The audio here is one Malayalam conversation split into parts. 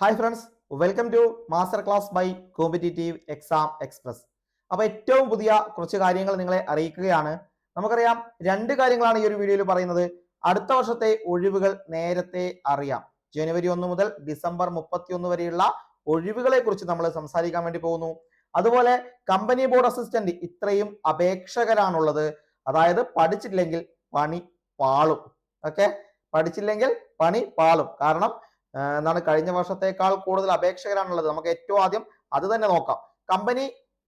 Hi friends welcome to master class by competitive exam express അപ്പോൾ ഏറ്റവും പുതിയ കുറച്ച് കാര്യങ്ങൾ നിങ്ങളെ അറിയിക്കുകയാണ്. നമുക്കറിയാം രണ്ട് കാര്യങ്ങളാണ് ഈ ഒരു വീഡിയോയിൽ പറയുന്നത്. അടുത്ത വർഷത്തെ ഒഴിവുകൾ നേരത്തെ അറിയാം. ജനുവരി ഒന്ന് മുതൽ ഡിസംബർ മുപ്പത്തി ഒന്ന് വരെയുള്ള ഒഴിവുകളെ കുറിച്ച് നമ്മൾ സംസാരിക്കാൻ വേണ്ടി പോകുന്നു. അതുപോലെ കമ്പനി ബോർഡ് അസിസ്റ്റന്റ് ഇത്രയും അപേക്ഷകരാണുള്ളത്. അതായത് പഠിച്ചിട്ടില്ലെങ്കിൽ പണി പാളും. ഓക്കെ പഠിച്ചില്ലെങ്കിൽ പണി പാളും. കാരണം ആ, എന്താണ് കഴിഞ്ഞ വർഷത്തേക്കാൾ കൂടുതൽ അപേക്ഷകരാണുള്ളത്. നമുക്ക് ഏറ്റവും ആദ്യം അത് തന്നെ നോക്കാം. കമ്പനി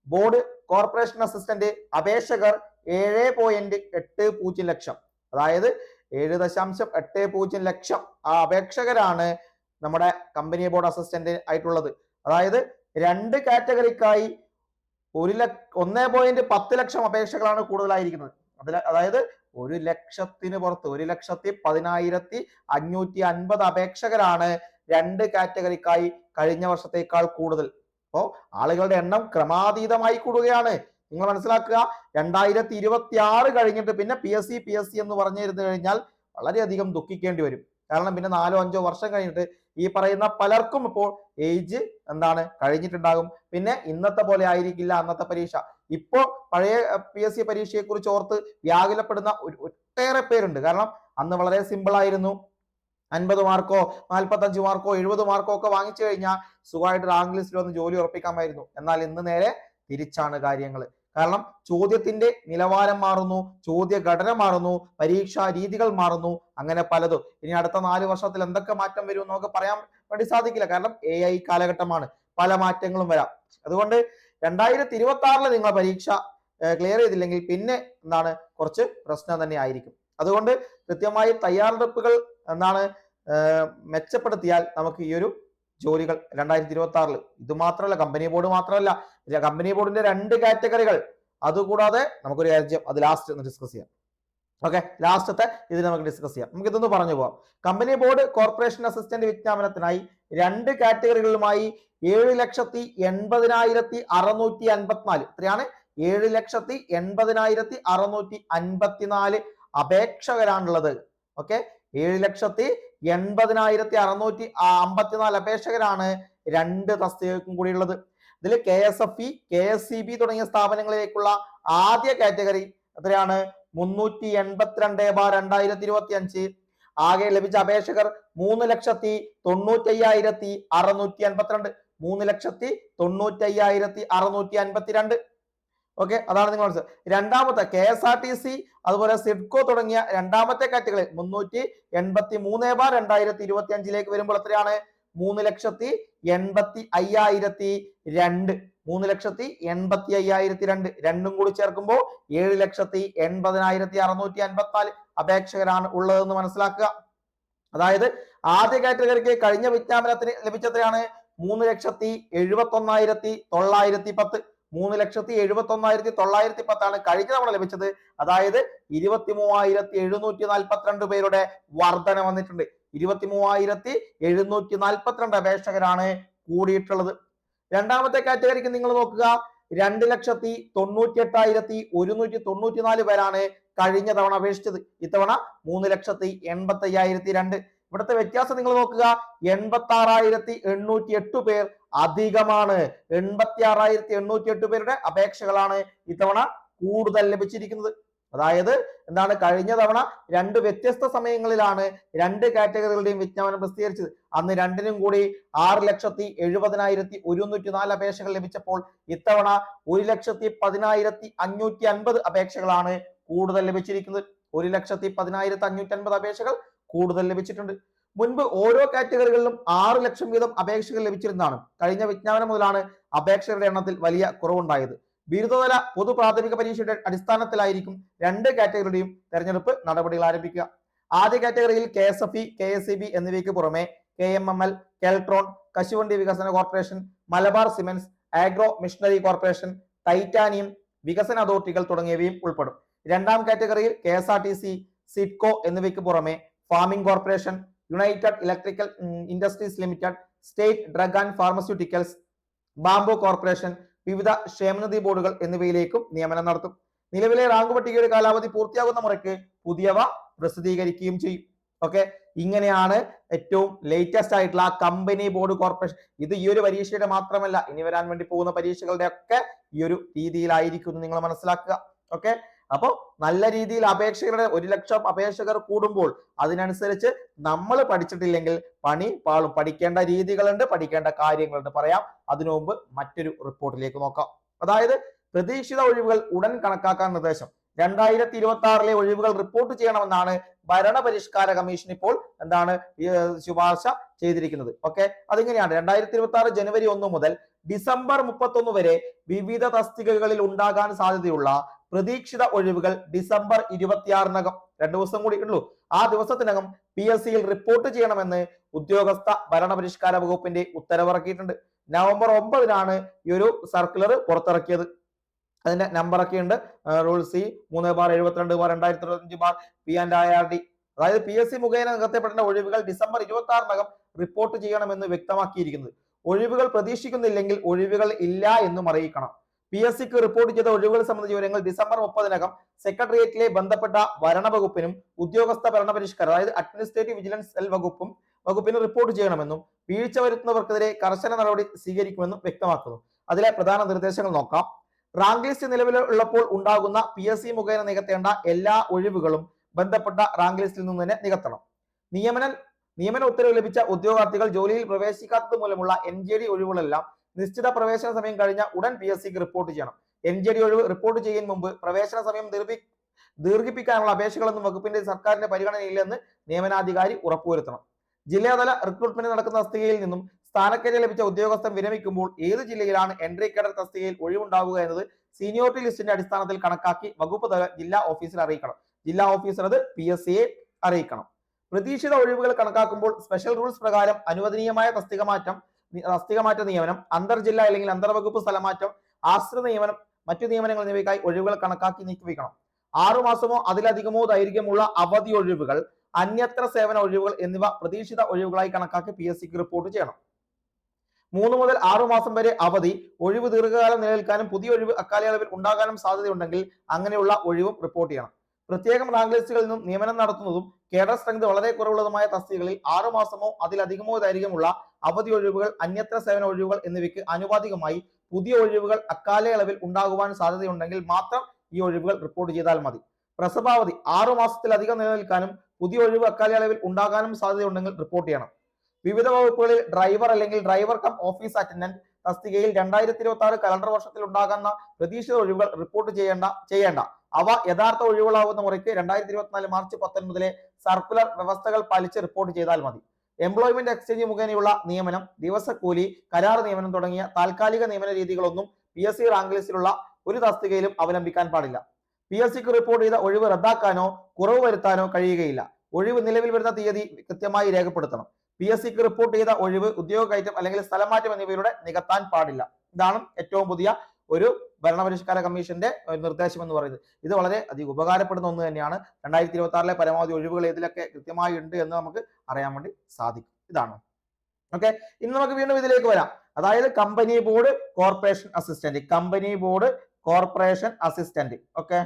ബോർഡ് കോർപ്പറേഷൻ അസിസ്റ്റന്റ് അപേക്ഷകർ ഏഴ് പോയിന്റ് എട്ട് പൂജ്യം ലക്ഷം. അതായത് ഏഴ് ദശാംശം എട്ട് പൂജ്യം ലക്ഷം ആ അപേക്ഷകരാണ് നമ്മുടെ കമ്പനി ബോർഡ് അസിസ്റ്റന്റ് ആയിട്ടുള്ളത്. അതായത് രണ്ട് കാറ്റഗറിക്കായി ഒരു ലക്ഷ ഒന്നേ പോയിന്റ് പത്ത് ലക്ഷം അപേക്ഷകളാണ് കൂടുതലായിരിക്കുന്നത്. അതിൽ അതായത് ഒരു ലക്ഷത്തിന് പുറത്ത് ഒരു ലക്ഷത്തി പതിനായിരത്തി അഞ്ഞൂറ്റി അൻപത് അപേക്ഷകരാണ് രണ്ട് കാറ്റഗറിക്കായി കഴിഞ്ഞ വർഷത്തേക്കാൾ കൂടുതൽ. അപ്പോ ആളുകളുടെ എണ്ണം ക്രമാതീതമായി കൂടുകയാണ്. നിങ്ങൾ മനസ്സിലാക്കുക രണ്ടായിരത്തി ഇരുപത്തി ആറ് കഴിഞ്ഞിട്ട് പിന്നെ P S C P S C എന്ന് പറഞ്ഞിരുന്നു കഴിഞ്ഞാൽ വളരെയധികം ദുഃഖിക്കേണ്ടി വരും. കാരണം പിന്നെ നാലോ അഞ്ചോ വർഷം കഴിഞ്ഞിട്ട് ഈ പറയുന്ന പലർക്കും ഇപ്പോൾ ഏജ് എന്താണ് കഴിഞ്ഞിട്ടുണ്ടാകും. പിന്നെ ഇന്നത്തെ പോലെ ആയിരിക്കില്ല അന്നത്തെ പരീക്ഷ. ഇപ്പോ പഴയ പി എസ് സി പരീക്ഷയെ കുറിച്ച് ഓർത്ത് വ്യാകുലപ്പെടുന്ന ഒട്ടേറെ പേരുണ്ട്. കാരണം അന്ന് വളരെ സിമ്പിൾ ആയിരുന്നു. അൻപത് മാർക്കോ നാൽപ്പത്തഞ്ച് മാർക്കോ എഴുപത് മാർക്കോ ഒക്കെ വാങ്ങിച്ചു കഴിഞ്ഞാൽ സുഖമായിട്ട് റാങ്ക് ലിസ്റ്റിൽ വന്ന് ജോലി ഉറപ്പിക്കാമായിരുന്നു. എന്നാൽ ഇന്ന് നേരെ തിരിച്ചാണ് കാര്യങ്ങൾ കാരണം ചോദ്യത്തിന്റെ നിലവാരം മാറുന്നു ചോദ്യ ഘടന മാറുന്നു പരീക്ഷാ രീതികൾ മാറുന്നു അങ്ങനെ പലതും. ഇനി അടുത്ത നാല് വർഷത്തിൽ എന്തൊക്കെ മാറ്റം വരും എന്നൊക്കെ പറയാൻ വേണ്ടി സാധിക്കില്ല. കാരണം എ ഐ കാലഘട്ടമാണ്. പല മാറ്റങ്ങളും വരാം. അതുകൊണ്ട് രണ്ടായിരത്തി ഇരുപത്തി ആറിൽ നിങ്ങൾ പരീക്ഷ ക്ലിയർ ചെയ്തില്ലെങ്കിൽ പിന്നെ എന്താണ്? കുറച്ച് പ്രശ്നം തന്നെ ആയിരിക്കും. അതുകൊണ്ട് കൃത്യമായി തയ്യാറെടുപ്പുകൾ എന്താണ്? മെച്ചപ്പെടുത്തിയാൽ നമുക്ക് ഈ ഒരു ജോലികൾ രണ്ടായിരത്തി ഇരുപത്തി ആറിൽ ഇത് മാത്രമല്ല കമ്പനി ബോർഡ് മാത്രമല്ല കമ്പനി ബോർഡിന്റെ രണ്ട് കാറ്റഗറികൾ അതുകൂടാതെ നമുക്കൊരു കാര്യം അത് ലാസ്റ്റ് ഒന്ന് ഡിസ്കസ് ചെയ്യാം. ഓക്കെ ലാസ്റ്റത്തെ ഇത് നമുക്ക് ഡിസ്കസ് ചെയ്യാം. നമുക്ക് ഇതൊന്ന് പറഞ്ഞു പോവാം. കമ്പനി ബോർഡ് കോർപ്പറേഷൻ അസിസ്റ്റന്റ് വിജ്ഞാപനത്തിനായി രണ്ട് കാറ്റഗറികളുമായി ഏഴ് ലക്ഷത്തി എൺപതിനായിരത്തി അറുന്നൂറ്റി അൻപത്തിനാല് ഇത്രയാണ്. ഏഴ് ലക്ഷത്തി എൺപതിനായിരത്തി അറുന്നൂറ്റി അൻപത്തിനാല് അപേക്ഷകരാണുള്ളത്. ഓക്കെ ഏഴ് ലക്ഷത്തി എൺപതിനായിരത്തി അറുന്നൂറ്റി അമ്പത്തിനാല് അപേക്ഷകരാണ് രണ്ട് തസ്തികൾക്കും കൂടിയുള്ളത്. ഇതിൽ K S F E K S C B തുടങ്ങിയ സ്ഥാപനങ്ങളിലേക്കുള്ള ആദ്യ കാറ്റഗറി എത്രയാണ്? മുന്നൂറ്റി എൺപത്തിരണ്ട് ബാർ രണ്ടായിരത്തി ഇരുപത്തി അഞ്ച് ആകെ ലഭിച്ച അപേക്ഷകർ മൂന്ന് ലക്ഷത്തി തൊണ്ണൂറ്റി അയ്യായിരത്തി അറുന്നൂറ്റി അൻപത്തിരണ്ട് മൂന്ന് ലക്ഷത്തി തൊണ്ണൂറ്റി അയ്യായിരത്തി അറുന്നൂറ്റി അൻപത്തിരണ്ട് ഓക്കെ അതാണ് നിങ്ങൾ മനസ്സിലാക്കുക രണ്ടാമത്തെ K S R T C അതുപോലെ സിഡ്കോ തുടങ്ങിയ രണ്ടാമത്തെ കാറ്റഗറി മുന്നൂറ്റി എൺപത്തി മൂന്ന് ബാർ രണ്ടായിരത്തി ഇരുപത്തി അഞ്ചിലേക്ക് വരുമ്പോൾ എത്രയാണ്? മൂന്ന് ലക്ഷത്തി എൺപത്തി അയ്യായിരത്തി രണ്ട് മൂന്ന് ലക്ഷത്തി എൺപത്തി അയ്യായിരത്തി രണ്ട് രണ്ടും കൂടി ചേർക്കുമ്പോൾ ഏഴ് ലക്ഷത്തി എൺപതിനായിരത്തി അറുന്നൂറ്റി അൻപത്തിനാല് അപേക്ഷകരാണ് ഉള്ളതെന്ന് മനസ്സിലാക്കുക. അതായത് ആദ്യ കാറ്റഗറിക്ക് കഴിഞ്ഞ വിജ്ഞാപനത്തിന് ലഭിച്ചത്രയാണ് മൂന്ന് ലക്ഷത്തി എഴുപത്തി ഒന്നായിരത്തി തൊള്ളായിരത്തി പത്ത്. മൂന്ന് ലക്ഷത്തി എഴുപത്തി ഒന്നായിരത്തി തൊള്ളായിരത്തി പത്താണ് കഴിഞ്ഞ തവണ ലഭിച്ചത്. അതായത് ഇരുപത്തി മൂവായിരത്തി എഴുന്നൂറ്റി നാൽപ്പത്തിരണ്ട് പേരുടെ വർധന വന്നിട്ടുണ്ട്. ഇരുപത്തി മൂവായിരത്തി എഴുന്നൂറ്റി നാൽപ്പത്തിരണ്ട് അപേക്ഷകരാണ് കൂടിയിട്ടുള്ളത്. രണ്ടാമത്തെ കാറ്റഗറിക്ക് നിങ്ങൾ നോക്കുക. രണ്ട് ലക്ഷത്തി തൊണ്ണൂറ്റി എട്ടായിരത്തി ഒരുന്നൂറ്റി തൊണ്ണൂറ്റി നാല് പേരാണ് കഴിഞ്ഞ തവണ അപേക്ഷിച്ചത്. ഇത്തവണ മൂന്ന് ലക്ഷത്തി എൺപത്തി അയ്യായിരത്തി രണ്ട്. ഇവിടുത്തെ വ്യത്യാസം നിങ്ങൾ നോക്കുക. എൺപത്തി ആറായിരത്തി എണ്ണൂറ്റി എട്ട് പേർ അധികമാണ്. എൺപത്തി ആറായിരത്തി എണ്ണൂറ്റി എട്ട് പേരുടെ അപേക്ഷകളാണ് ഇത്തവണ കൂടുതൽ ലഭിച്ചിരിക്കുന്നത്. അതായത് എന്താണ്? കഴിഞ്ഞ തവണ രണ്ട് വ്യത്യസ്ത സമയങ്ങളിലാണ് രണ്ട് കാറ്റഗറികളുടെയും വിജ്ഞാപനം പ്രസിദ്ധീകരിച്ചത്. അന്ന് രണ്ടിനും കൂടി ആറ് ലക്ഷത്തി എഴുപതിനായിരത്തി ഒരുന്നൂറ്റി നാല് അപേക്ഷകൾ ലഭിച്ചപ്പോൾ ഇത്തവണ ഒരു ലക്ഷത്തി പതിനായിരത്തി അഞ്ഞൂറ്റി അൻപത് അപേക്ഷകളാണ് കൂടുതൽ ലഭിച്ചിരിക്കുന്നത്. ഒരു ലക്ഷത്തി പതിനായിരത്തി അഞ്ഞൂറ്റി അൻപത് അപേക്ഷകൾ കൂടുതൽ ലഭിച്ചിട്ടുണ്ട്. മുൻപ് ഓരോ കാറ്റഗറികളിലും ആറ് ലക്ഷം വീതം അപേക്ഷകൾ ലഭിച്ചിരുന്നതാണ്. കഴിഞ്ഞ വിജ്ഞാപനം മുതലാണ് അപേക്ഷകരുടെ എണ്ണത്തിൽ വലിയ കുറവുണ്ടായത്. ബിരുദതല പൊതു പ്രാഥമിക പരീക്ഷയുടെ അടിസ്ഥാനത്തിലായിരിക്കും രണ്ട് കാറ്റഗറിയുടെയും തെരഞ്ഞെടുപ്പ് നടപടികൾ ആരംഭിക്കുക. ആദ്യ കാറ്റഗറിയിൽ K S F E K S E B എന്നിവയ്ക്ക് പുറമെ K M M L Keltron കശുവണ്ടി വികസന corporation Malabar cements agro machinery corporation titanium വികസന അതോറിറ്റികൾ തുടങ്ങിയവയും ഉൾപ്പെടും. രണ്ടാം കാറ്റഗറിയിൽ K S R T C Sidco എന്നിവയ്ക്ക് പുറമെ farming corporation united electrical industries limited state drug and pharmaceuticals bamboo corporation വിവിധ ക്ഷേമനിധി ബോർഡുകൾ എന്നിവയിലേക്കും നിയമനം നടത്തും. നിലവിലെ റാങ്ക് പട്ടികയുടെ കാലാവധി പൂർത്തിയാകുന്ന മുറയ്ക്ക് പുതിയവ പ്രസിദ്ധീകരിക്കുകയും ചെയ്യും. ഓക്കെ ഇങ്ങനെയാണ് ഏറ്റവും ലേറ്റസ്റ്റ് ആയിട്ടുള്ള ആ കമ്പനി ബോർഡ് കോർപ്പറേഷൻ ഇത് ഈ ഒരു പരീക്ഷയുടെ മാത്രമല്ല ഇനി വരാൻ വേണ്ടി പോകുന്ന പരീക്ഷകളുടെ ഒക്കെ ഈ ഒരു രീതിയിലായിരിക്കും നിങ്ങൾ മനസ്സിലാക്കുക. ഓക്കെ അപ്പോ നല്ല രീതിയിൽ അപേക്ഷകരുടെ ഒരു ലക്ഷം അപേക്ഷകർ കൂടുമ്പോൾ അതിനനുസരിച്ച് നമ്മൾ പഠിച്ചിട്ടില്ലെങ്കിൽ പണി പാളും. പഠിക്കേണ്ട രീതികളുണ്ട് പഠിക്കേണ്ട കാര്യങ്ങളുണ്ട്. പറയാം. അതിനു മുമ്പ് മറ്റൊരു റിപ്പോർട്ടിലേക്ക് നോക്കാം. അതായത് പ്രതീക്ഷിത ഒഴിവുകൾ ഉടൻ കണക്കാക്കാൻ നിർദ്ദേശം. രണ്ടായിരത്തി ഇരുപത്തി ആറിലെ ഒഴിവുകൾ റിപ്പോർട്ട് ചെയ്യണമെന്നാണ് ഭരണപരിഷ്കാര കമ്മീഷൻ ഇപ്പോൾ എന്താണ് ശുപാർശ ചെയ്തിരിക്കുന്നത്. ഓക്കെ? അതിങ്ങനെയാണ്. രണ്ടായിരത്തി ഇരുപത്തി ആറ് ജനുവരി ഒന്ന് മുതൽ ഡിസംബർ മുപ്പത്തൊന്ന് വരെ വിവിധ തസ്തികകളിൽ ഉണ്ടാകാൻ സാധ്യതയുള്ള പ്രതീക്ഷിത ഒഴിവുകൾ ഡിസംബർ ഇരുപത്തിയാറിനകം. രണ്ടു ദിവസം കൂടി ഉള്ളൂ. ആ ദിവസത്തിനകം പി എസ് സിയിൽ റിപ്പോർട്ട് ചെയ്യണമെന്ന് ഉദ്യോഗസ്ഥ ഭരണപരിഷ്കാര വകുപ്പിന്റെ ഉത്തരവിറക്കിയിട്ടുണ്ട്. നവംബർ ഒമ്പതിനാണ് ഈ ഒരു സർക്കുലർ പുറത്തിറക്കിയത്. അതിന്റെ നമ്പർ ഒക്കെ ഉണ്ട്. റൂൾ സി മൂന്ന് ബാർ എഴുപത്തിരണ്ട് ബാർ രണ്ടായിരത്തി ഇരുപത്തഞ്ച് bar P and I R D അതായത് പി എസ് സി മുഖേന നികത്തപ്പെടേണ്ട ഒഴിവുകൾ ഡിസംബർ ഇരുപത്തി ആറിനകം റിപ്പോർട്ട് ചെയ്യണമെന്ന് വ്യക്തമാക്കിയിരിക്കുന്നത്. ഒഴിവുകൾ പ്രതീക്ഷിക്കുന്നില്ലെങ്കിൽ ഒഴിവുകൾ ഇല്ല എന്നും അറിയിക്കണം. പി എസ് സിക്ക് റിപ്പോർട്ട് ചെയ്ത ഒഴിവുകൾ സംബന്ധിച്ച വിവരങ്ങൾ ഡിസംബർ മുപ്പതിനകം സെക്രട്ടേറിയറ്റിലെ ബന്ധപ്പെട്ട ഭരണവകുപ്പിനും ഉദ്യോഗസ്ഥ ഭരണപരിഷ്കരണം അതായത് അഡ്മിനിസ്ട്രേറ്റീവ് വിജിലൻസ് സെൽ വകുപ്പും വകുപ്പിന് റിപ്പോർട്ട് ചെയ്യണമെന്നും വീഴ്ച വരുത്തുന്നവർക്കെതിരെ കർശന നടപടി സ്വീകരിക്കുമെന്നും വ്യക്തമാക്കുന്നു. അതിലെ പ്രധാന നിർദ്ദേശങ്ങൾ നോക്കാം. റാങ്ക് ലിസ്റ്റ് നിലവിലുള്ളപ്പോൾ ഉണ്ടാകുന്ന പി എസ് സി മുഖേന നികത്തേണ്ട എല്ലാ ഒഴിവുകളും ബന്ധപ്പെട്ട റാങ്ക് ലിസ്റ്റിൽ നിന്ന് തന്നെ നികത്തണം. നിയമന നിയമന ഉത്തരവ് ലഭിച്ച ഉദ്യോഗാർത്ഥികൾ ജോലിയിൽ പ്രവേശിക്കാത്തത് മൂലമുള്ള എൻ ജെ ഡി ഒഴിവുകളെല്ലാം നിശ്ചിത പ്രവേശന സമയം കഴിഞ്ഞ ഉടൻ പി എസ് സിക്ക് റിപ്പോർട്ട് ചെയ്യണം. എൻ ജെ ഡി ഒഴിവ് റിപ്പോർട്ട് ചെയ്യുന്ന മുമ്പ് പ്രവേശന സമയം ദീർഘി ദീർഘിപ്പിക്കാനുള്ള അപേക്ഷകളൊന്നും വകുപ്പിന്റെ സർക്കാരിന്റെ പരിഗണനയില്ലെന്ന് നിയമനാധികാരി ഉറപ്പുവരുത്തണം. ജില്ലാതല റിക്രൂട്ട്മെന്റ് നടക്കുന്ന തസ്തികയിൽ നിന്നും സ്ഥാനക്കയറ്റം ലഭിച്ച ഉദ്യോഗസ്ഥൻ വിരമിക്കുമ്പോൾ ഏത് ജില്ലയിലാണ് എൻട്രി കേഡർ തസ്തികയിൽ ഒഴിവുണ്ടാവുക എന്നത് സീനിയോറിറ്റി ലിസ്റ്റിന്റെ അടിസ്ഥാനത്തിൽ കണക്കാക്കി വകുപ്പ് തല ജില്ലാ ഓഫീസിൽ അറിയിക്കണം. ജില്ലാ ഓഫീസർ അത് പി എസ് സിയെ അറിയിക്കണം. പ്രതീക്ഷിത ഒഴിവുകൾ കണക്കാക്കുമ്പോൾ സ്പെഷ്യൽ റൂൾസ് പ്രകാരം അനുവദനീയമായ തസ്തിക മാറ്റം നി- നിയമനം അന്തർ അന്തർജില്ല അല്ലെങ്കിൽ അന്തർവകുപ്പ് സ്ഥലമാറ്റം ആശ്രിത നിയമനം മറ്റു നിയമനങ്ങൾ എന്നിവയ്ക്കായി ഒഴിവുകൾ കണക്കാക്കി നീക്കിവെക്കണം. ആറു മാസമോ അതിലധികമോ ദൈർഘ്യമുള്ള അവധി ഒഴിവുകൾ അന്യത്ര സേവന ഒഴിവുകൾ എന്നിവ പ്രതീക്ഷിത ഒഴിവുകളായി കണക്കാക്കി പി എസ് സിക്ക് റിപ്പോർട്ട് ചെയ്യണം. മൂന്ന് മുതൽ ആറു മാസം വരെ അവധി ഒഴിവ് ദീർഘകാലം നിലനിൽക്കാനും പുതിയ ഒഴിവ് അക്കാലയളവിൽ ഉണ്ടാകാനും സാധ്യതയുണ്ടെങ്കിൽ അങ്ങനെയുള്ള ഒഴിവും റിപ്പോർട്ട് ചെയ്യണം. പ്രത്യേകം റാങ്ക് ലിസ്റ്റുകളിൽ നിന്നും നിയമനം നടത്തുന്നതും കേഡർ സ്ട്രെങ്ത് വളരെ കുറവുള്ളതുമായ തസ്തികകളിൽ ആറു മാസമോ അതിലധികമോ ദൈർഘ്യമുള്ള അവധി ഒഴിവുകൾ അന്യത്ര സേവന ഒഴിവുകൾ എന്നിവയ്ക്ക് ആനുപാതികമായി പുതിയ ഒഴിവുകൾ അക്കാലയളവിൽ ഉണ്ടാകുവാൻ സാധ്യതയുണ്ടെങ്കിൽ മാത്രം ഈ ഒഴിവുകൾ റിപ്പോർട്ട് ചെയ്താൽ മതി. പ്രസവാവധി ആറു മാസത്തിലധികം നിലനിൽക്കാനും പുതിയ ഒഴിവ് അക്കാലയളവിൽ ഉണ്ടാകാനും സാധ്യതയുണ്ടെങ്കിൽ റിപ്പോർട്ട് ചെയ്യണം. വിവിധ വകുപ്പുകളിൽ ഡ്രൈവർ അല്ലെങ്കിൽ ഡ്രൈവർ കം ഓഫീസ് അറ്റൻഡന്റ് തസ്തികയിൽ രണ്ടായിരത്തി ഇരുപത്തി ആറ് കലണ്ടർ വർഷത്തിൽ ഉണ്ടാകുന്ന പ്രതീക്ഷിത ഒഴിവുകൾ റിപ്പോർട്ട് ചെയ്യേണ്ട ചെയ്യേണ്ട. അവ യഥാർത്ഥ ഒഴിവുകളാവുന്ന മുറയ്ക്ക് രണ്ടായിരത്തി ഇരുപത്തിനാല് മാർച്ച് പത്തൊൻപതിലെ സർക്കുലർ വ്യവസ്ഥകൾ പാലിച്ച് റിപ്പോർട്ട് ചെയ്താൽ മതി. എംപ്ലോയ്മെന്റ് എക്സ്ചേഞ്ച് മുഖേനയുള്ള നിയമനം ദിവസക്കൂലി കരാർ നിയമനം തുടങ്ങിയ താൽക്കാലിക നിയമന രീതികളൊന്നും പി എസ് സി റാങ്ക് ലിസ്റ്റിലുള്ള ഒരു തസ്തികയിലും അവലംബിക്കാൻ പാടില്ല. പി എസ് സിക്ക് റിപ്പോർട്ട് ചെയ്ത ഒഴിവ് റദ്ദാക്കാനോ കുറവ് വരുത്താനോ കഴിയുകയില്ല. ഒഴിവ് നിലവിൽ വരുന്ന തീയതി കൃത്യമായി രേഖപ്പെടുത്തണം. പി എസ് സിക്ക് റിപ്പോർട്ട് ചെയ്ത ഒഴിവ് ഉദ്യോഗ കയറ്റം അല്ലെങ്കിൽ സ്ഥലമാറ്റം എന്നിവയിലൂടെ നികത്താൻ പാടില്ല. ഇതാണ് ഏറ്റവും പുതിയ ഒരു ഭരണപരിഷ്കാര കമ്മീഷന്റെ നിർദ്ദേശം എന്ന് പറയുന്നത്. ഇത് വളരെ അധികം ഉപകാരപ്പെടുന്ന ഒന്ന് തന്നെയാണ്. രണ്ടായിരത്തി ഇരുപത്തി ആറിലെ പരമാവധി ഒഴിവുകൾ ഇതിലൊക്കെ കൃത്യമായി ഉണ്ട് എന്ന് നമുക്ക് അറിയാൻ വേണ്ടി സാധിക്കും. ഇതാണ്. ഓക്കെ ഇനി നമുക്ക് വീണ്ടും ഇതിലേക്ക് വരാം. അതായത് company board corporation assistant company board corporation assistant okay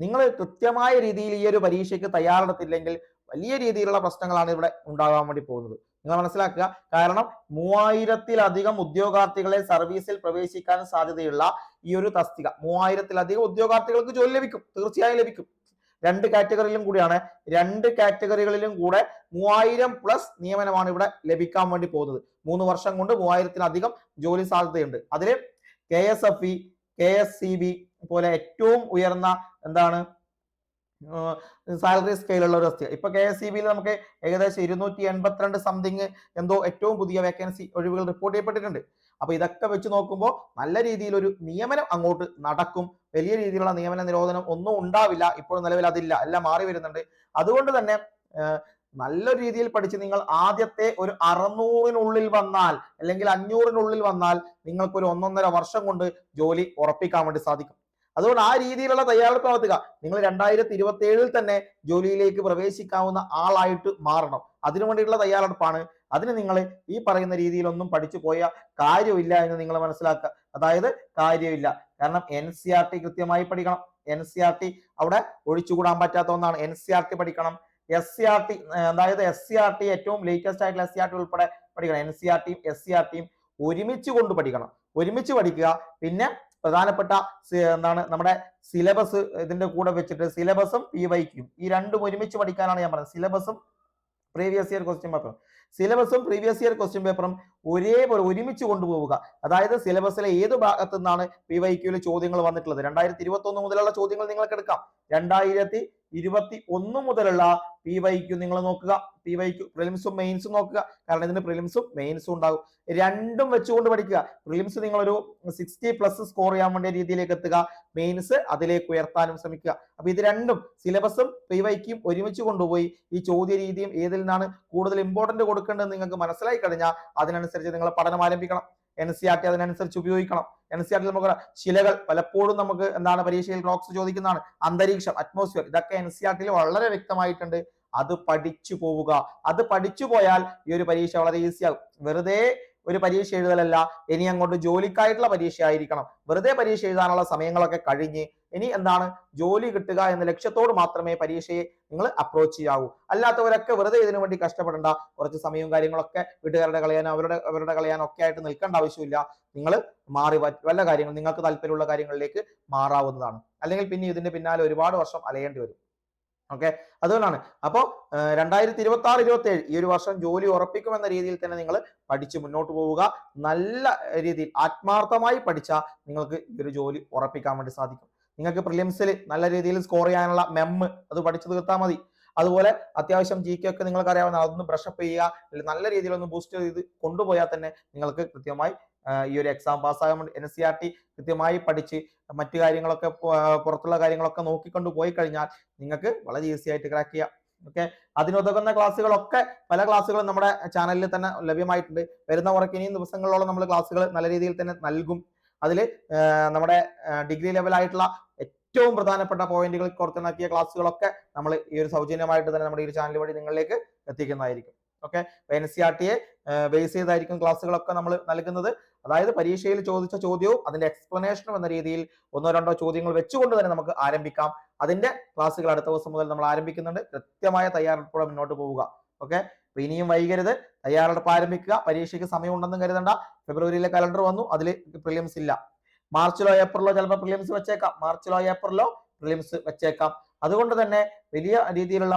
നിങ്ങൾ കൃത്യമായ രീതിയിൽ ഈ ഒരു പരീക്ഷയ്ക്ക് തയ്യാറെടുത്തില്ലെങ്കിൽ വലിയ രീതിയിലുള്ള പ്രശ്നങ്ങളാണ് ഇവിടെ ഉണ്ടാകാൻ വേണ്ടി പോകുന്നത്. നിങ്ങൾ മനസ്സിലാക്കുക? കാരണം മൂവായിരത്തിലധികം ഉദ്യോഗാർത്ഥികളെ സർവീസിൽ പ്രവേശിക്കാൻ സാധ്യതയുള്ള ഈ ഒരു തസ്തിക മൂവായിരത്തിലധികം ഉദ്യോഗാർത്ഥികൾക്ക് ജോലി ലഭിക്കും. തീർച്ചയായും ലഭിക്കും. രണ്ട് കാറ്റഗറിയിലും കൂടിയാണ്. രണ്ട് കാറ്റഗറികളിലും കൂടെ മൂവായിരം പ്ലസ് നിയമനമാണ് ഇവിടെ ലഭിക്കാൻ വേണ്ടി പോകുന്നത്. മൂന്ന് വർഷം കൊണ്ട് മൂവായിരത്തിലധികം ജോലി സാധ്യതയുണ്ട്. അതിൽ K S F E K S C B പോലെ ഏറ്റവും ഉയർന്ന എന്താണ്? സാലറി സ്കെയിലുള്ള ഒരു വസ്തു ഇപ്പൊ കെ എസ് സി ബിയിൽ നമുക്ക് ഏകദേശം ഇരുന്നൂറ്റി എൺപത്തിരണ്ട് സംതിങ് എന്തോ ഏറ്റവും പുതിയ വേക്കൻസി ഒഴിവുകൾ റിപ്പോർട്ട് ചെയ്യപ്പെട്ടിട്ടുണ്ട്. അപ്പൊ ഇതൊക്കെ വെച്ച് നോക്കുമ്പോൾ നല്ല രീതിയിൽ ഒരു നിയമനം അങ്ങോട്ട് നടക്കും. വലിയ രീതിയിലുള്ള നിയമന നിരോധനം ഒന്നും ഉണ്ടാവില്ല. ഇപ്പോൾ നിലവിൽ അതില്ല. എല്ലാം മാറി വരുന്നുണ്ട്. അതുകൊണ്ട് തന്നെ നല്ല രീതിയിൽ പഠിച്ച് നിങ്ങൾ ആദ്യത്തെ ഒരു അറുന്നൂറിനുള്ളിൽ വന്നാൽ അല്ലെങ്കിൽ അഞ്ഞൂറിനുള്ളിൽ വന്നാൽ നിങ്ങൾക്ക് ഒരു ഒന്നൊന്നര വർഷം കൊണ്ട് ജോലി ഉറപ്പിക്കാൻ വേണ്ടി സാധിക്കും. അതുകൊണ്ട് ആ രീതിയിലുള്ള തയ്യാറെടുപ്പ് നടത്തുക. നിങ്ങൾ രണ്ടായിരത്തി ഇരുപത്തി ഏഴിൽ തന്നെ ജോലിയിലേക്ക് പ്രവേശിക്കാവുന്ന ആളായിട്ട് മാറണം. അതിനു വേണ്ടിയിട്ടുള്ള തയ്യാറെടുപ്പാണ്. അതിന് നിങ്ങൾ ഈ പറയുന്ന രീതിയിലൊന്നും പഠിച്ചു പോയ കാര്യമില്ല എന്ന് നിങ്ങൾ മനസ്സിലാക്കുക. അതായത് കാര്യമില്ല. കാരണം എൻ സി ആർ ടി കൃത്യമായി പഠിക്കണം. എൻ സി ആർ ടി അവിടെ ഒഴിച്ചുകൂടാൻ പറ്റാത്ത ഒന്നാണ്. എൻ സി ആർ ടി പഠിക്കണം. എസ് സി ആർ ടി അതായത് എസ് സി ആർ ടി ഏറ്റവും ലേറ്റസ്റ്റ് ആയിട്ടുള്ള എസ് സി ആർ ടി ഉൾപ്പെടെ പഠിക്കണം. എൻ സി ആർ ടിയും എസ് സി ആർ ടിയും ഒരുമിച്ച് കൊണ്ട് പഠിക്കണം. ഒരുമിച്ച് പഠിക്കുക. പിന്നെ പ്രധാനപ്പെട്ട എന്താണ് നമ്മുടെ സിലബസ് ഇതിന്റെ കൂടെ വെച്ചിട്ട് സിലബസും പി വൈക്കും. ഈ രണ്ടും ഒരുമിച്ച് പഠിക്കാനാണ് ഞാൻ പറഞ്ഞത്. സിലബസും പ്രീവിയസ് ഇയർ ക്വസ്റ്റ്യൻ പേപ്പറും സിലബസും പ്രീവിയസ് ഇയർ ക്വസ്റ്റ്യൻ പേപ്പറും ഒരേപോലെ ഒരുമിച്ച് കൊണ്ടുപോവുക. അതായത് സിലബസിലെ ഏത് ഭാഗത്തു നിന്നാണ് പി വൈ ചോദ്യങ്ങൾ വന്നിട്ടുള്ളത്? രണ്ടായിരത്തി ഇരുപത്തി ഒന്ന് മുതലുള്ള ചോദ്യങ്ങൾ നിങ്ങൾക്ക് എടുക്കാം രണ്ടായിരത്തി ഇരുപത്തി ഒന്ന് മുതലുള്ള പി വൈ ക്യു നിങ്ങൾ നോക്കുക. പി വൈ ക്യു പ്രിലിംസും മെയിൻസും നോക്കുക. കാരണം ഇതിന് പ്രിലിംസും മെയിൻസും ഉണ്ടാകും. രണ്ടും വെച്ചുകൊണ്ട് പഠിക്കുക. പ്രിലിംസ് നിങ്ങൾ ഒരു സിക്സ്റ്റി പ്ലസ് സ്കോർ ചെയ്യാൻ വേണ്ടിയ രീതിയിലേക്ക് എത്തുക. മെയിൻസ് അതിലേക്ക് ഉയർത്താനും ശ്രമിക്കുക. അപ്പൊ ഇത് രണ്ടും സിലബസും പി വൈക്കും ഒരുമിച്ച് കൊണ്ടുപോയി ഈ ചോദ്യ രീതിയും ഏതിൽ നിന്നാണ് കൂടുതൽ ഇമ്പോർട്ടന്റ് കൊടുക്കേണ്ടത് നിങ്ങൾക്ക് മനസ്സിലായി കഴിഞ്ഞാൽ അതിനനുസരിച്ച് നിങ്ങൾ പഠനം ആരംഭിക്കണം. എൻ സി ആർ ടി അതിനനുസരിച്ച് ഉപയോഗിക്കണം. എൻ സി ആർ നമുക്ക് ശിലകൾ പലപ്പോഴും നമുക്ക് എന്താണ് പരീക്ഷയിൽ റോക്സ് ചോദിക്കുന്നതാണ്. അന്തരീക്ഷം അറ്റ്മോസ്ഫിയർ ഇതൊക്കെ എൻ വളരെ വ്യക്തമായിട്ടുണ്ട്. അത് പഠിച്ചു പോവുക. അത് പഠിച്ചു പോയാൽ ഈ ഒരു പരീക്ഷ വളരെ ഈസിയാകും വെറുതെ ഒരു പരീക്ഷ എഴുതലല്ല. ഇനി അങ്ങോട്ട് ജോലിക്കായിട്ടുള്ള പരീക്ഷ ആയിരിക്കണം വെറുതെ പരീക്ഷ എഴുതാനുള്ള സമയങ്ങളൊക്കെ കഴിഞ്ഞ് ഇനി എന്താണ്? ജോലി കിട്ടുക എന്ന ലക്ഷ്യത്തോട് മാത്രമേ പരീക്ഷയെ നിങ്ങൾ അപ്രോച്ച് ചെയ്യാവൂ. അല്ലാത്തവരൊക്കെ വെറുതെ ഇതിനു വേണ്ടി കഷ്ടപ്പെടേണ്ട. കുറച്ച് സമയവും കാര്യങ്ങളൊക്കെ വീട്ടുകാരുടെ കളയാനോ അവരുടെ അവരുടെ കളയാനോ ഒക്കെ ആയിട്ട് നിൽക്കേണ്ട ആവശ്യമില്ല. നിങ്ങൾ മാറി വല്ല കാര്യങ്ങൾ നിങ്ങൾക്ക് താല്പര്യമുള്ള കാര്യങ്ങളിലേക്ക് മാറാവുന്നതാണ്. അല്ലെങ്കിൽ പിന്നെ ഇതിന്റെ പിന്നാലെ ഒരുപാട് വർഷം അലയേണ്ടി വരും. ഓക്കെ? അതുകൊണ്ടാണ്. അപ്പോൾ രണ്ടായിരത്തി ഇരുപത്തി ആറ് ഇരുപത്തി ഏഴ് ഈ ഒരു വർഷം ജോലി ഉറപ്പിക്കുമെന്ന രീതിയിൽ തന്നെ നിങ്ങൾ പഠിച്ച് മുന്നോട്ട് പോവുക. നല്ല രീതിയിൽ ആത്മാർത്ഥമായി പഠിച്ചാൽ നിങ്ങൾക്ക് ഈ ഒരു ജോലി ഉറപ്പിക്കാൻ വേണ്ടി സാധിക്കും. നിങ്ങൾക്ക് പ്രിലിംസിൽ നല്ല രീതിയിൽ സ്കോർ ചെയ്യാനുള്ള മെമ്മ് അത് പഠിച്ചു തീർത്താൽ മതി. അതുപോലെ അത്യാവശ്യം ജി കെ ഒക്കെ നിങ്ങൾക്ക് അറിയാവുന്ന അതൊന്ന് ബ്രഷപ്പ് ചെയ്യുക നല്ല രീതിയിൽ ഒന്ന് ബൂസ്റ്റ് ചെയ്ത് കൊണ്ടുപോയാൽ തന്നെ നിങ്ങൾക്ക് കൃത്യമായി ഈ ഒരു എക്സാം പാസ്സാകാൻ വേണ്ടി എൻ സി ആർ ടി കൃത്യമായി പഠിച്ച് മറ്റു കാര്യങ്ങളൊക്കെ പുറത്തുള്ള കാര്യങ്ങളൊക്കെ നോക്കിക്കൊണ്ട് പോയി കഴിഞ്ഞാൽ നിങ്ങൾക്ക് വളരെ ഈസി ആയിട്ട് ക്രാക്ക് ചെയ്യാം. ഓക്കെ അതിനുതകുന്ന ക്ലാസ്സുകളൊക്കെ പല ക്ലാസ്സുകളും നമ്മുടെ ചാനലിൽ തന്നെ ലഭ്യമായിട്ടുണ്ട്. വരുന്ന കുറയ്ക്ക് ഇനിയും ദിവസങ്ങളോളം നമ്മൾ ക്ലാസ്സുകൾ നല്ല രീതിയിൽ തന്നെ നൽകും. അതിൽ നമ്മുടെ ഡിഗ്രി ലെവലായിട്ടുള്ള ഏറ്റവും പ്രധാനപ്പെട്ട പോയിന്റുകൾ കോർത്തിണക്കിയ ക്ലാസ്സുകളൊക്കെ നമ്മൾ ഈ ഒരു സൗജന്യമായിട്ട് തന്നെ നമ്മുടെ ഈ ഒരു ചാനൽ വഴി നിങ്ങളിലേക്ക് എത്തിക്കുന്നതായിരിക്കും. ഓക്കെ? എൻ സി ആർ ടിയെ ബേസ് ചെയ്തായിരിക്കും ക്ലാസ്സുകളൊക്കെ നമ്മൾ നൽകുന്നത്. അതായത് പരീക്ഷയിൽ ചോദിച്ച ചോദ്യവും അതിന്റെ എക്സ്പ്ലനേഷനും എന്ന രീതിയിൽ ഒന്നോ രണ്ടോ ചോദ്യങ്ങൾ വെച്ചുകൊണ്ട് തന്നെ നമുക്ക് ആരംഭിക്കാം. അതിന്റെ ക്ലാസ്സുകൾ അടുത്ത ദിവസം മുതൽ നമ്മൾ ആരംഭിക്കുന്നുണ്ട്. കൃത്യമായ തയ്യാറെടുപ്പോടെ മുന്നോട്ട് പോവുക. ഓക്കെ? ഇനിയും വൈകരുത്. തയ്യാറെടുപ്പ് ആരംഭിക്കുക. പരീക്ഷയ്ക്ക് സമയമുണ്ടെന്നും കരുതണ്ട. ഫെബ്രുവരിയിലെ കലണ്ടർ വന്നു. അതിൽ പ്രിലിംസ് ഇല്ല. മാർച്ചിലോ ഏപ്രിലോ ചിലപ്പോൾ പ്രിലിംസ് വെച്ചേക്കാം. മാർച്ചിലോ ഏപ്രിലോ പ്രിലിംസ് വെച്ചേക്കാം. അതുകൊണ്ട് തന്നെ വലിയ രീതിയിലുള്ള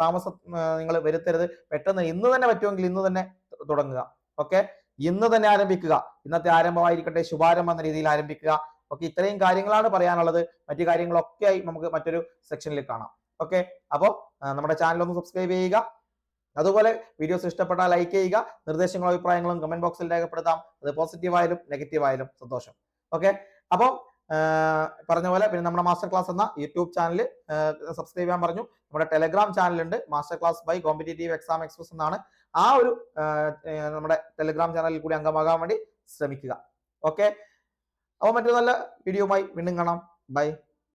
താമസ നിങ്ങൾ വരുത്തരുത്. പെട്ടെന്ന് ഇന്ന് തന്നെ പറ്റുമെങ്കിൽ ഇന്ന് തന്നെ തുടങ്ങുക. ഓക്കെ? ഇന്ന് തന്നെ ആരംഭിക്കുക. ഇന്നത്തെ ആരംഭമായിരിക്കട്ടെ ശുഭാരംഭം എന്ന രീതിയിൽ ആരംഭിക്കുക. ഓക്കെ? ഇത്രയും കാര്യങ്ങളാണ് പറയാനുള്ളത്. മറ്റു കാര്യങ്ങളൊക്കെയായി നമുക്ക് മറ്റൊരു സെക്ഷനിൽ കാണാം. ഓക്കെ? അപ്പോൾ നമ്മുടെ ചാനൽ ഒന്ന് സബ്സ്ക്രൈബ് ചെയ്യുക. അതുപോലെ വീഡിയോസ് ഇഷ്ടപ്പെട്ടാൽ ലൈക്ക് ചെയ്യുക. നിർദ്ദേശങ്ങളും അഭിപ്രായങ്ങളും കമന്റ് ബോക്സിൽ രേഖപ്പെടുത്താം. അത് പോസിറ്റീവായാലും നെഗറ്റീവായാലും സന്തോഷം. ഓക്കെ അപ്പോൾ പറഞ്ഞ പോലെ പിന്നെ നമ്മുടെ മാസ്റ്റർ ക്ലാസ് എന്ന യൂട്യൂബ് ചാനൽ സബ്സ്ക്രൈബ് ചെയ്യാൻ പറഞ്ഞു. നമ്മുടെ ടെലഗ്രാം ചാനലുണ്ട് master class by competitive exam express എന്നാണ്. ആ ഒരു നമ്മുടെ ടെലഗ്രാം ചാനലിൽ കൂടി അംഗമാകാൻ വേണ്ടി ശ്രമിക്കുക. ഓക്കെ അപ്പോൾ മറ്റൊരു നല്ല വീഡിയോയുമായി വീണ്ടും കാണാം. ബൈ